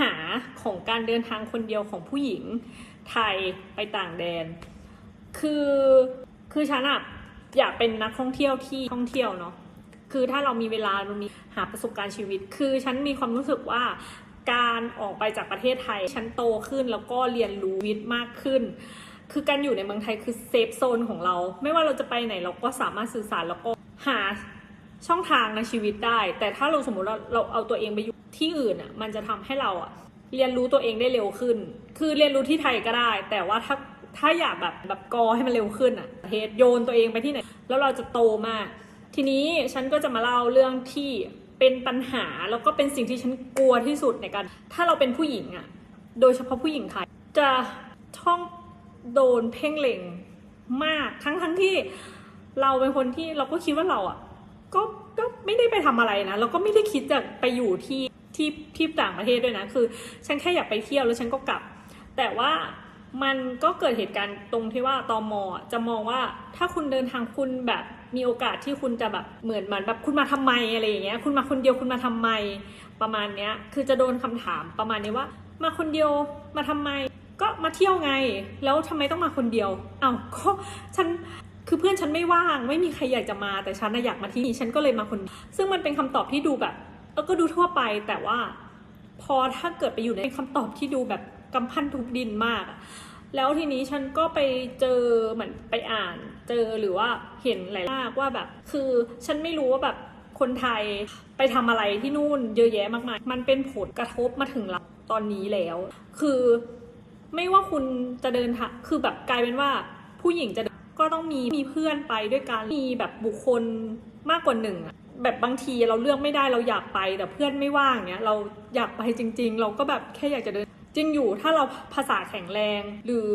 หาของการเดินทางคนเดียวของผู้หญิงไทยไปต่างแดน คือคือฉันอะอยากเป็นนักท่องเที่ยวที่ท่องเที่ยวเนาะคือถ้าเรามีเวลาเรามีหาประสบการณ์ชีวิต คือฉันมีความรู้สึกว่าการออกไปจากประเทศไทย ฉันโตขึ้นแล้วก็เรียนรู้วิทย์มากขึ้น คือการอยู่ในเมืองไทยคือเซฟโซนของเรา ไม่ว่าเราจะไปไหนเราก็สามารถสื่อสารแล้วก็หาช่องทางในชีวิตได้ แต่ถ้าเราสมมติเราเราเอาตัวเองไปอยู่ ที่อื่นอะมันจะทำให้เราอะเรียนรู้ตัวเองได้เร็วขึ้น คือเรียนรู้ที่ไทยก็ได้ แต่ว่าถ้าถ้าอยากแบบแบบกอให้มันเร็วขึ้นอะเทสโยนตัวเองไปที่ไหน แล้วเราจะโตมาก ทีนี้ฉันก็จะมาเล่าเรื่องที่เป็นปัญหาแล้วก็เป็นสิ่งที่ฉันกลัวที่สุดในการ ถ้าเราเป็นผู้หญิงอะ โดยเฉพาะผู้หญิงไทยจะท่องโดนเพ่งเล็งมากทั้งทั้งที่เราเป็นคนที่เราก็คิดว่าเราอะก็ก็ไม่ได้ไปทำอะไรนะแล้วก็ไม่ได้คิดจะไปอยู่ที่ ที่ที่ต่างประเทศด้วยนะ คือ ฉันแค่อยากไปเที่ยวแล้วฉันก็กลับ แต่ว่ามันก็เกิดเหตุการณ์ตรงที่ว่าตอมอจะมองว่าถ้าคุณเดินทางคุณแบบมีโอกาสที่คุณจะแบบเหมือนเหมือนแบบคุณมาทำไมอะไรอย่างเงี้ยคุณมาคนเดียวคุณมาทำไมประมาณเนี้ยคือจะโดนคำถามประมาณนี้ว่า มาคนเดียวมาทำไม ก็มาเที่ยวไง แล้วทำไมต้องมาคนเดียวอ้าวก็ฉันคือเพื่อนฉันไม่ว่างไม่มีใครอยากจะมาแต่ฉันอยากมาที่นี่ฉันก็เลยมาคนซึ่งมันเป็นคำตอบที่ดูแบบ เออก็ดูทั่วไปแต่ว่า พอถ้าเกิดไปอยู่ในคำตอบที่ดูแบบกำพันทุกดินมาก แล้วทีนี้ฉันก็ไปเจอเหมือนไปอ่านเจอหรือว่าเห็นหลายมากว่าแบบ คือฉันไม่รู้ว่าแบบคนไทยไปทำอะไรที่นู่นเยอะแยะมากมาย มันเป็นผลกระทบมาถึงเราตอนนี้แล้ว คือไม่ว่าคุณจะเดินทางคือแบบกลายเป็นว่าผู้หญิงจะก็ต้องมีมีเพื่อนไปด้วยกันมีแบบบุคคลมากกว่าหนึ่ง แบบบางทีเราเลือกไม่ได้เราอยากไปแต่เพื่อนไม่ว่างเนี้ยเราอยากไปจริง ๆ เราก็แบบแค่อยากจะเดิน จริงอยู่ถ้าเราภาษาแข็งแรงหรือ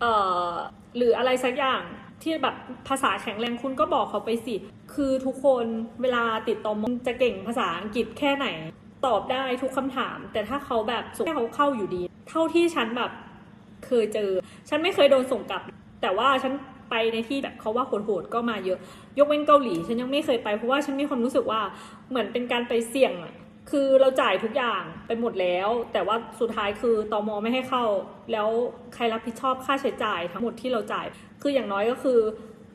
เอ่อหรืออะไรสักอย่างที่แบบภาษาแข็งแรงคุณก็บอกเขาไปสิ คือทุกคนเวลาติดต่อมจะเก่งภาษาอังกฤษแค่ไหน ตอบได้ทุกคำถาม แต่ถ้าเขาแบบส่งให้เขาเข้าอยู่ดี เท่าที่ฉันแบบเคยเจอ ฉันไม่เคยโดนส่งกลับ แต่ว่าฉัน ไปในที่แบบเขาว่าโหดๆก็มาเยอะ ยกเว้นเกาหลี ฉันยังไม่เคยไปเพราะว่าฉันมีความรู้สึกว่าเหมือนเป็นการไปเสี่ยงอะคือเราจ่ายทุกอย่างไปหมดแล้ว แต่ว่าสุดท้ายคือตอมอไม่ให้เข้า แล้วใครรับผิดชอบค่าใช้จ่ายทั้งหมดที่เราจ่าย คืออย่างน้อยก็คือ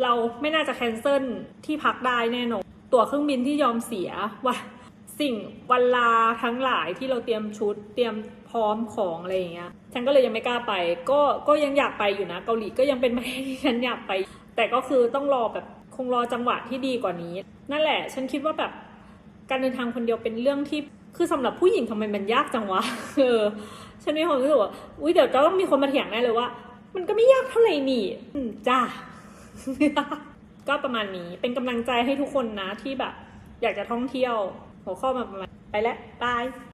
เราไม่น่าจะแคนเซิลที่พักได้แน่นอนตั๋วเครื่องบินที่ยอมเสียว่า สิ่งวันลาทั้งหลายที่เราเตรียมชุดเตรียมพร้อมของอะไรอย่างเงี้ย ฉันก็เลยยังไม่กล้าไป ก็ก็ยังอยากไปอยู่นะ เกาหลีก็ยังเป็นประเทศที่ฉันอยากไป แต่ก็คือต้องรอแบบคงรอจังหวะที่ดีกว่านี้ นั่นแหละ ฉันคิดว่าแบบการเดินทางคนเดียวเป็นเรื่องที่คือสำหรับผู้หญิงทำไมมันยากจังวะเออฉันมีความรู้สึกว่าอุ้ยเดี๋ยวจะต้องมีคนมาเถียงแน่เลยว่า มันก็ไม่ยากเท่าไหร่นี่จ้าก็ประมาณนี้เป็นกำลังใจให้ทุกคนนะที่แบบ อยากจะท่องเที่ยว หัวข้อมาประมาณไปแล้วบาย